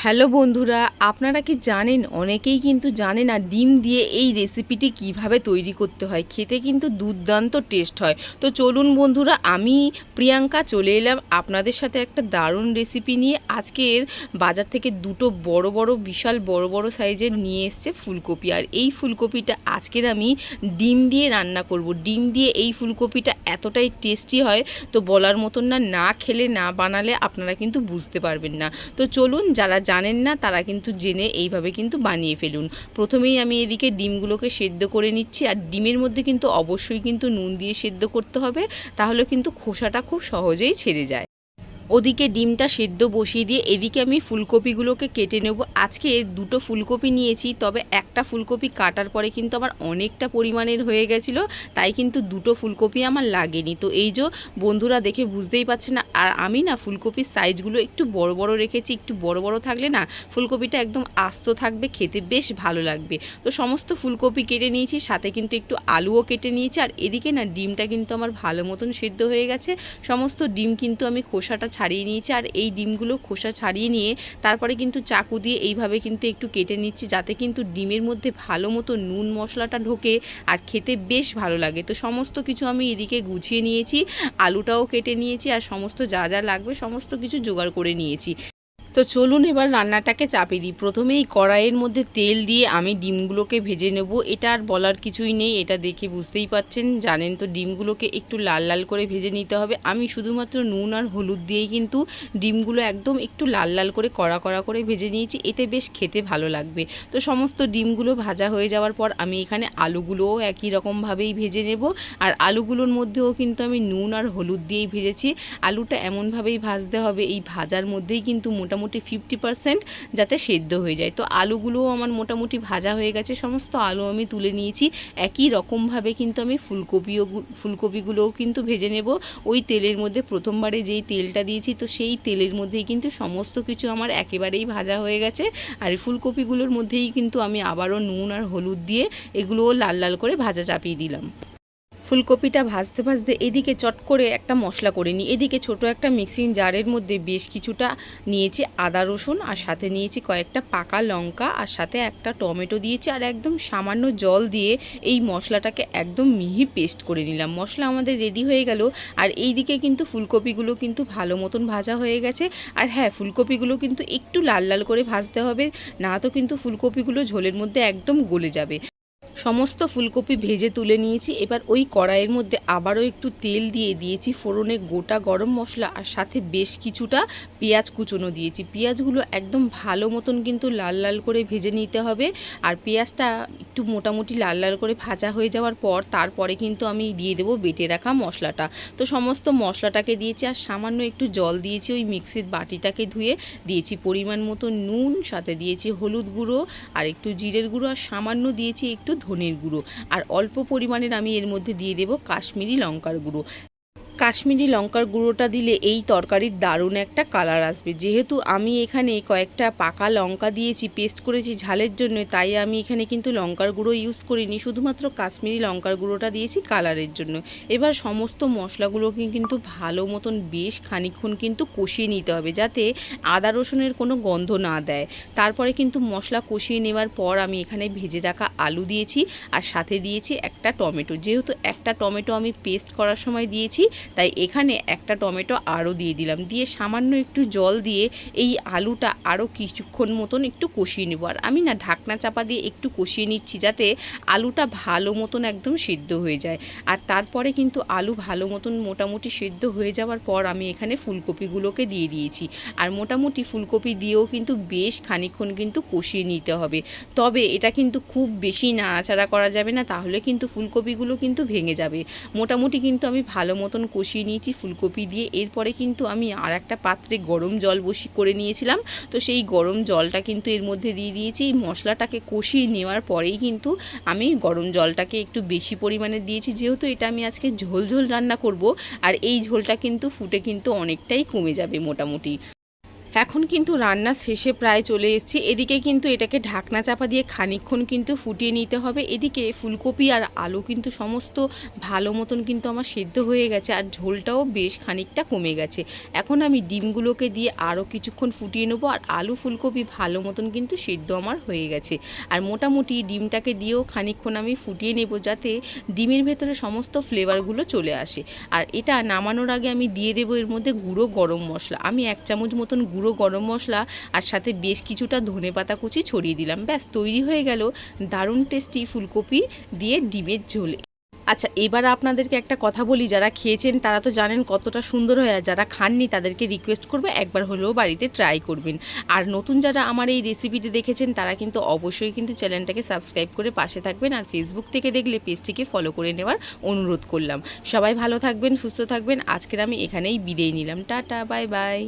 Hello বন্ধুরা, আপনারা কি জানেন? অনেকেই কিন্তু জানে না ডিম দিয়ে এই রেসিপিটি কীভাবে তৈরি করতে হয়। খেতে কিন্তু দুর্দান্ত টেস্ট হয়। তো চলুন বন্ধুরা, আমি প্রিয়াঙ্কা চলে এলাম আপনাদের সাথে একটা দারুণ রেসিপি নিয়ে। আজকের বাজার থেকে দুটো বড় বড়, বিশাল বড় বড় সাইজের নিয়ে এসছে ফুলকপি। আর এই ফুলকপিটা আজকের আমি ডিম দিয়ে রান্না করব। ডিম দিয়ে এই ফুলকপিটা এতটাই টেস্টি হয়, তো বলার মতন না না খেলে, না বানালে আপনারা কিন্তু বুঝতে পারবেন না। তো চলুন, যারা জানেন না, তারা কিন্তু জেনে এইভাবে কিন্তু বানিয়ে ফেলুন। প্রথমেই আমি এদিকে ডিমগুলোকে সেদ্ধ করে নিচ্ছি, আর ডিমের মধ্যে কিন্তু অবশ্যই কিন্তু নুন দিয়ে সেদ্ধ করতে হবে, তাহলে কিন্তু খোসাটা খুব সহজেই ছেড়ে যায়। ওদিকে ডিমটা সেদ্ধ বসিয়ে দিয়ে এদিকে আমি ফুলকপিগুলোকে কেটে নেব। আজকে দুটো ফুলকপি নিয়েছি, তবে একটা ফুলকপি কাটার পরে কিন্তু আমার অনেকটা পরিমাণের হয়ে গেছিল, তাই কিন্তু দুটো ফুলকপি আমার লাগেনি। তো এই যে বন্ধুরা দেখে বুঝতেই পারছে না, আর আমি না ফুলকপির সাইজগুলো একটু বড় বড় রেখেছি, একটু বড় বড় থাকলে না ফুলকপিটা একদম আস্ত থাকবে, খেতে বেশ ভালো লাগবে। তো সমস্ত ফুলকপি কেটে নিয়েছি, সাথে কিন্তু একটু আলুও কেটে নিয়েছি, আর এদিকে না ডিমটা কিন্তু আমার ভালো মতন সেদ্ধ হয়ে গেছে। সমস্ত ডিম কিন্তু আমি খোসাটা ছাড়িয়ে নিয়েছি আর এই ডিমগুলো খোসা ছাড়িয়ে নিয়ে তারপরে কিন্তু চাকু দিয়ে এইভাবে কিন্তু একটু কেটে নিচ্ছি যাতে কিন্তু ডিমের মধ্যে ভালো মতো নুন মশলাটা ঢোকে আর খেতে বেশ ভালো লাগে। তো সমস্ত কিছু আমি এদিকে গুছিয়ে নিয়েছি, আলুটাও কেটে নিয়েছি আর সমস্ত যা যা লাগবে সমস্ত কিছু জোগাড় করে নিয়েছি। তো চলুন এবার রান্নাটাকে চাপিয়ে দিই। প্রথমেই কড়াইয়ের মধ্যে তেল দিয়ে আমি ডিমগুলোকে ভেজে নেব। এটা আর বলার কিছুই নেই, এটা দেখে বুঝতেই পাচ্ছেন জানেন তো, ডিমগুলোকে একটু লাল লাল করে ভেজে নিতে হবে। আমি শুধুমাত্র নুন আর হলুদ দিয়েই কিন্তু ডিমগুলো একদম একটু লাল লাল করে কড়া কড়া করে ভেজে নিয়েছি। এতে বেশ খেতে ভালো লাগবে। তো সমস্ত ডিমগুলো ভাজা হয়ে যাওয়ার পর আমি এখানে আলুগুলোও একই রকমভাবেই ভেজে নেব। আর আলুগুলোর মধ্যেও কিন্তু আমি নুন আর হলুদ দিয়েই ভেজেছি। আলুটা এমনভাবেই ভাজতে হবে, এই ভাজার মধ্যেই কিন্তু মোটামুটি ফিফটি পারসেন্ট যাতে সেদ্ধ হয়ে যায়। তো আলুগুলোও আমার মোটামুটি ভাজা হয়ে গেছে, সমস্ত আলু আমি তুলে নিয়েছি। একই রকমভাবে কিন্তু আমি ফুলকপিও ফুলকপিগুলোও কিন্তু ভেজে নেব। ওই তেলের মধ্যে প্রথমবারে যেই তেলটা দিয়েছি, তো সেই তেলের মধ্যেই কিন্তু সমস্ত কিছু আমার একেবারেই ভাজা হয়ে গেছে। আর এই ফুলকপিগুলোর মধ্যেই কিন্তু আমি আবারও নুন আর হলুদ দিয়ে এগুলোও লাল লাল করে ভাজা চাপিয়ে দিলাম। ফুলকপিটা ভাজতে ভাজতে এদিকে চট করে একটা মশলা করে নিই। এদিকে ছোট একটা মিক্সিং জারের মধ্যে বেশ কিছুটা নিয়েছি আদা, রসুন আর সাথে নিয়েছি কয়েকটা পাকা লঙ্কা আর সাথে একটা টমেটো দিয়েছি আর একদম সামান্য জল দিয়ে এই মশলাটাকে একদম মিহি পেস্ট করে নিলাম। মশলা আমাদের রেডি হয়ে গেল আর এই দিকে কিন্তু ফুলকপিগুলো কিন্তু ভালো মতন ভাজা হয়ে গেছে। আর হ্যাঁ ফুলকপিগুলো কিন্তু একটু লাল লাল করে ভাজতে হবে, না তো কিন্তু ফুলকপিগুলো ঝোলের মধ্যে একদম গলে যাবে। সমস্ত ফুলকপি ভেজে তুলে নিয়েছি। এবার ওই কড়াইয়ের মধ্যে আবারও একটু তেল দিয়ে দিয়েছি, ফোড়নে গোটা গরম মশলা আর সাথে বেশ কিছুটা পেঁয়াজ কুচোনো দিয়েছি। পেঁয়াজগুলো একদম ভালো মতন কিন্তু লাল লাল করে ভেজে নিতে হবে আর পেঁয়াজটা একটু মোটামুটি লাল লাল করে ভাজা হয়ে যাওয়ার পর তারপরে কিন্তু আমি দিয়ে দেবো বেটে রাখা মশলাটা। তো সমস্ত মশলাটাকে দিয়েছি আর সামান্য একটু জল দিয়েছি ওই মিক্সির বাটিটাকে ধুয়ে। দিয়েছি পরিমাণ মতো নুন, সাথে দিয়েছি হলুদ গুঁড়ো আর একটু জিরের গুঁড়ো আর সামান্য দিয়েছি একটু ধনের গুঁড়ো। আর অল্প পরিমাণের আমি এর মধ্যে দিয়ে দেবো কাশ্মীরি লঙ্কার গুঁড়ো। কাশ্মীরি লঙ্কার গুঁড়োটা দিলে এই তরকারির দারুণ একটা কালার আসবে। যেহেতু আমি এখানে কয়েকটা পাকা লঙ্কা দিয়েছি পেস্ট করেছি ঝালের জন্য, তাই আমি এখানে কিন্তু লঙ্কার গুঁড়ো ইউজ করিনি। শুধুমাত্র কাশ্মীরি লঙ্কার গুঁড়োটা দিয়েছি কালারের জন্য। এবার সমস্ত মশলাগুলোকে কিন্তু ভালো মতন বেশ খানিক্ষণ কিন্তু কষিয়ে নিতে হবে, যাতে আদা রসুনের কোনো গন্ধ না দেয়। তারপরে কিন্তু মশলা কষিয়ে নেওয়ার পর আমি এখানে ভেজে রাখা আলু দিয়েছি, আর সাথে দিয়েছি একটা টমেটো। যেহেতু একটা টমেটো আমি পেস্ট করার সময় দিয়েছি তাই এখানে একটা টমেটো আরও দিয়ে দিলাম। দিয়ে সামান্য একটু জল দিয়ে এই আলুটা আরও কিছুক্ষণ মতন একটু কষিয়ে নেব। আর আমি না ঢাকনা চাপা দিয়ে একটু কষিয়ে নিচ্ছি যাতে আলুটা ভালো মতন একদম সিদ্ধ হয়ে যায়। আর তারপরে কিন্তু আলু ভালো মতন মোটামুটি সিদ্ধ হয়ে যাওয়ার পর আমি এখানে ফুলকপিগুলোকে দিয়ে দিয়েছি। আর মোটামুটি ফুলকপি দিয়েও কিন্তু বেশ খানিক্ষণ কিন্তু কষিয়ে নিতে হবে। তবে এটা কিন্তু খুব বেশি নাড়াচাড়া করা যাবে না, তাহলে কিন্তু ফুলকপিগুলো কিন্তু ভেঙে যাবে। মোটামুটি কিন্তু আমি ভালো মতন কষিয়ে নিয়েছি ফুলকপি দিয়ে। এরপরে কিন্তু আমি আর একটা পাত্রে গরম জল বসি করে নিয়েছিলাম। তো সেই গরম জলটা কিন্তু এর মধ্যে দিয়ে দিয়েছি। মশলাটাকে কষিয়ে নেওয়ার পরেই কিন্তু আমি গরম জলটাকে একটু বেশি পরিমাণে দিয়েছি। যেহেতু এটা আমি আজকে ঝোল ঝোল রান্না করব, আর এই ঝোলটা কিন্তু ফুটে কিন্তু অনেকটাই কমে যাবে মোটামুটি। এখন কিন্তু রান্না শেষে প্রায় চলে এসেছি। এদিকে কিন্তু এটাকে ঢাকনা চাপা দিয়ে খানিকক্ষণ কিন্তু ফুটিয়ে নিতে হবে। এদিকে ফুলকপি আর আলু কিন্তু সমস্ত ভালো মতন কিন্তু আমার সেদ্ধ হয়ে গেছে আর ঝোলটাও বেশ খানিকটা কমে গেছে। এখন আমি ডিমগুলোকে দিয়ে আরও কিছুক্ষণ ফুটিয়ে নেব আর আলু ফুলকপি ভালো মতন কিন্তু সেদ্ধ আমার হয়ে গেছে। আর মোটামুটি ডিমটাকে দিয়েও খানিকক্ষণ আমি ফুটিয়ে নেব যাতে ডিমের ভেতরে সমস্ত ফ্লেভারগুলো চলে আসে। আর এটা নামানোর আগে আমি দিয়ে দেবো এর মধ্যে গুঁড়ো গরম মশলা। আমি এক চামচ মতন গুঁড়ো গরম মশলা আর সাথে বেশ কিছুটা ধনে পাতা কুচি ছড়িয়ে দিলাম। ব্যাস, তৈরি হয়ে গেল দারুণ টেস্টি ফুলকপি দিয়ে ডিমের ঝোলে। আচ্ছা এবার আপনাদেরকে একটা কথা বলি, যারা খেয়েছেন তারা তো জানেন কতটা সুন্দর হয় আর যারা খাননি তাদেরকে রিকোয়েস্ট করবে, একবার হলেও বাড়িতে ট্রাই করবেন। আর নতুন যারা আমার এই রেসিপিটি দেখেছেন তারা কিন্তু অবশ্যই কিন্তু চ্যানেলটাকে সাবস্ক্রাইব করে পাশে থাকবেন আর ফেসবুক থেকে দেখলে পেজটিকে ফলো করে নেওয়ার অনুরোধ করলাম। সবাই ভালো থাকবেন, সুস্থ থাকবেন। আজকের আমি এখানেই বিদায় নিলাম। Tata bye bye